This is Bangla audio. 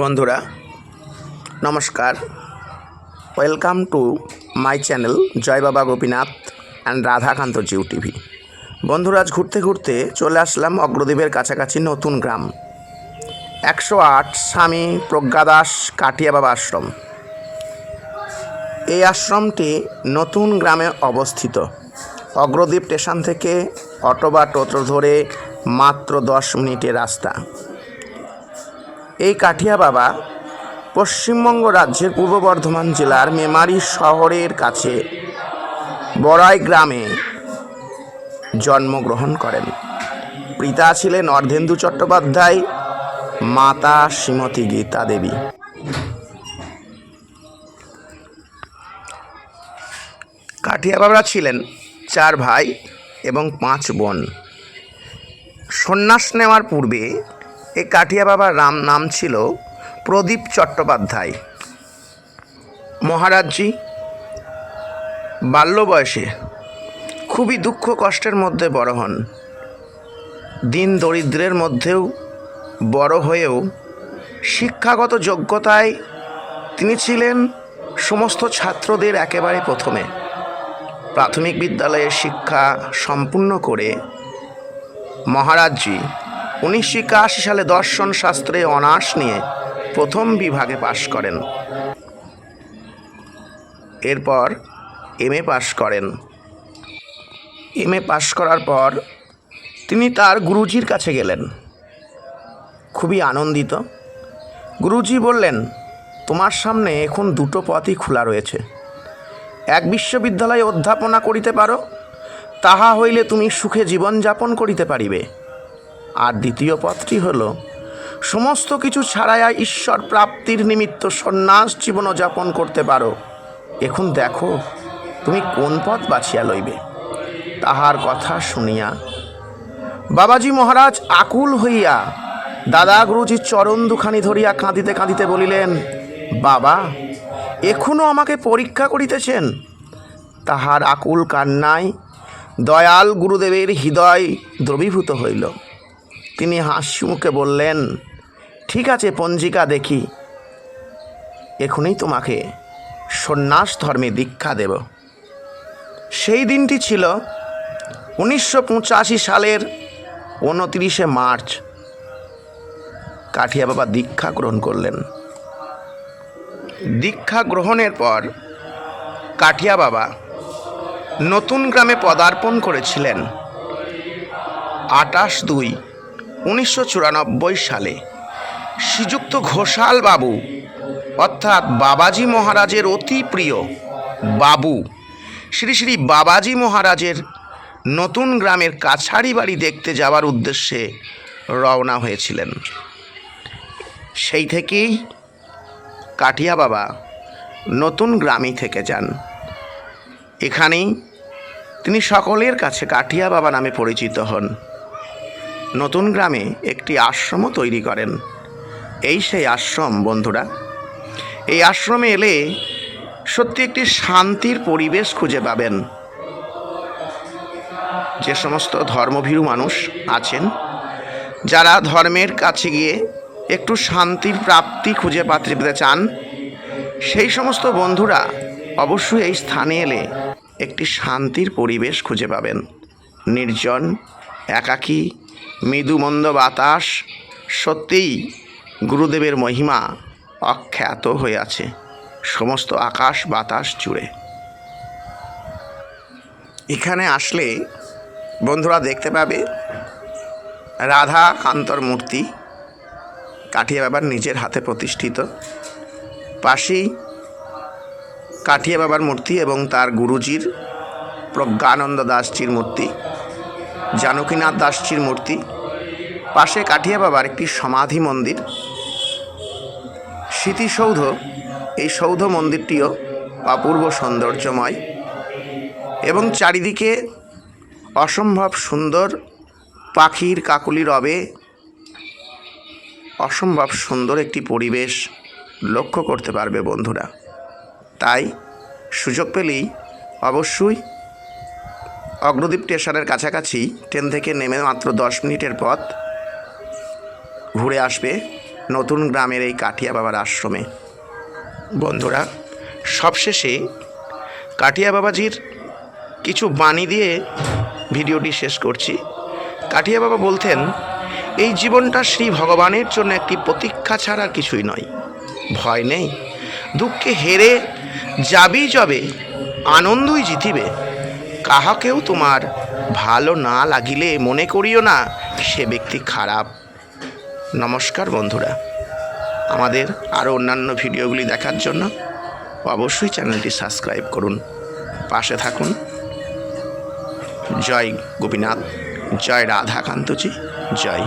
বন্ধুরা, নমস্কার। ওয়েলকাম টু মাই চ্যানেল জয় বাবা গোপীনাথ অ্যান্ড রাধাকান্ত জিউ টিভি। বন্ধুরা, আজ ঘুরতে ঘুরতে চলে আসলাম অগ্রদ্বীপের কাছাকাছি নতুন গ্রাম। একশো আট স্বামী প্রজ্ঞাদাস কাটিয়া বাবা আশ্রম। এই আশ্রমটি নতুন গ্রামে অবস্থিত। অগ্রদ্বীপ স্টেশন থেকে অটো বা টোটো ধরে মাত্র দশ মিনিটের রাস্তা। এই কাঠিয়া বাবা পশ্চিমবঙ্গ রাজ্যের পূর্ব বর্ধমান জেলার মেমারি শহরের কাছে বড়াই গ্রামে জন্মগ্রহণ করেন। পিতা ছিলেন অর্ধেন্দু চট্টোপাধ্যায়, মাতা শ্রীমতী গীতা দেবী। কাঠিয়া বাবা ছিলেন চার ভাই এবং পাঁচ বোন। সন্ন্যাস নেওয়ার পূর্বে এই কাঠিয়া বাবার রাম নাম ছিল প্রদীপ চট্টোপাধ্যায়। মহারাজজি, বাল্য বয়সে খুবই দুঃখ কষ্টের মধ্যে বড় হন। দিন দরিদ্রের মধ্যেও বড় হয়েও শিক্ষাগত যোগ্যতায় তিনি ছিলেন সমস্ত ছাত্রদের একেবারে প্রথমে। প্রাথমিক বিদ্যালয়ের শিক্ষা সম্পূর্ণ করে মহারাজজি উনিশশো একাশি সালে দর্শন শাস্ত্রে অনার্স নিয়ে প্রথম বিভাগে পাশ করেন। এরপর এম এ পাশ করেন। এম এ পাশ করার পর তিনি তার গুরুজির কাছে গেলেন। খুবই আনন্দিত। গুরুজি বললেন, তোমার সামনে এখন দুটো পথই খোলা রয়েছে। এক বিশ্ববিদ্যালয়ে অধ্যাপনা করিতে পারো, তাহা হইলে তুমি সুখে জীবনযাপন করিতে পারিবে। আর দ্বিতীয় পথটি হল, সমস্ত কিছু ছাড়াইয়া ঈশ্বর প্রাপ্তির নিমিত্ত সন্ন্যাস জীবন যাপন করতে পারো। এখন দেখো, তুমি কোন পথ বাছিয়া লইবে। তাহার কথা শুনিয়া বাবাজি মহারাজ আকুল হইয়া দাদা গুরুজির চরণ দুখানি ধরিয়া কাঁদিতে কাঁদিতে বলিলেন, বাবা এখনও আমাকে পরীক্ষা করিতেছেন? তাহার আকুল কান্নায় দয়াল গুরুদেবের হৃদয় দ্রবীভূত হইল। তিনি হাসি মুখে বললেন, ঠিক আছে পঞ্জিকা দেখি। এখনই তোমাকে সন্ন্যাস ধর্মে দীক্ষা দেব। সেই দিনটি ছিল উনিশশো পঁচাশি সালের উনতিরিশে মার্চ। কাঠিয়া বাবা দীক্ষা গ্রহণ করলেন। দীক্ষা গ্রহণের পর কাঠিয়া বাবা নতুন গ্রামে পদার্পণ করেছিলেন। আটাশ দুই উনিশশো চুরানব্বই সালে শ্রীযুক্ত ঘোষাল বাবু, অর্থাৎ বাবাজি মহারাজের অতি প্রিয় বাবু, শ্রী শ্রী বাবাজি মহারাজের নতুন গ্রামের কাছারি বাড়ি দেখতে যাওয়ার উদ্দেশ্যে রওনা হয়েছিলেন। সেই থেকেই কাঠিয়া বাবা নতুন গ্রামই থেকে যান। এখানেই তিনি সকলের কাছে কাঠিয়া বাবা নামে পরিচিত হন। নতুন গ্রামে একটি আশ্রমও তৈরি করেন। এই সেই আশ্রম, বন্ধুরা। এই আশ্রমে এলে সত্যি একটি শান্তির পরিবেশ খুঁজে পাবেন। যে সমস্ত ধর্মভীরু মানুষ আছেন, যারা ধর্মের কাছে গিয়ে একটু শান্তির প্রাপ্তি খুঁজে পাতে চান, সেই সমস্ত বন্ধুরা অবশ্যই এই স্থানে এলে একটি শান্তির পরিবেশ খুঁজে পাবেন। নির্জন, একাকী মৃদুমন্দ বাতাস সত্যিই গুরুদেবের মহিমা অখ্যাত হয়ে আছে সমস্ত আকাশ বাতাস জুড়ে। এখানে আসলে বন্ধুরা দেখতে পাবে রাধা কান্তর মূর্তি কাঠিয়া বাবার নিজের হাতে প্রতিষ্ঠিত। পাশেই কাঠিয়া বাবার মূর্তি এবং তার গুরুজির প্রজ্ঞানন্দ দাসজির মূর্তি। জানকীনাথ দাসজির মূর্তি, পাশে কাঠিয়া বাবার একটি সমাধি মন্দির। স্মৃতিসৌধ, এই সৌধ মন্দিরটিও অপূর্ব সৌন্দর্যময় এবং চারিদিকে অসম্ভব সুন্দর পাখির কাকলি রবে। অসম্ভব সুন্দর একটি পরিবেশ লক্ষ্য করতে পারবে বন্ধুরা। তাই সুযোগ পেলেই অবশ্যই অগ্রদ্বীপ স্টেশনের কাছাকাছি ট্রেন থেকে নেমে মাত্র দশ মিনিটের পথ। ঘুরে আসবে নতুন গ্রামের এই কাঠিয়া বাবার আশ্রমে। বন্ধুরা, সবশেষে কাঠিয়া বাবাজির কিছু বাণী দিয়ে ভিডিওটি শেষ করছি। কাঠিয়া বাবা বলতেন, এই জীবনটা শ্রী ভগবানের জন্য একটি প্রতীক্ষা ছাড়া কিছুই নয়। ভয় নেই। দুঃখে হেরে যাবি যবে, আনন্দই জিতিবে। কাহাকেও তোমার ভালো না লাগিলে মনে করিও না, সে ব্যক্তি খারাপ। নমস্কার বন্ধুরা। আমাদের আরও অন্যান্য ভিডিওগুলি দেখার জন্য অবশ্যই চ্যানেলটি সাবস্ক্রাইব করুন। পাশে থাকুন। জয় গোপীনাথ, জয় রাধাকান্তজি, জয়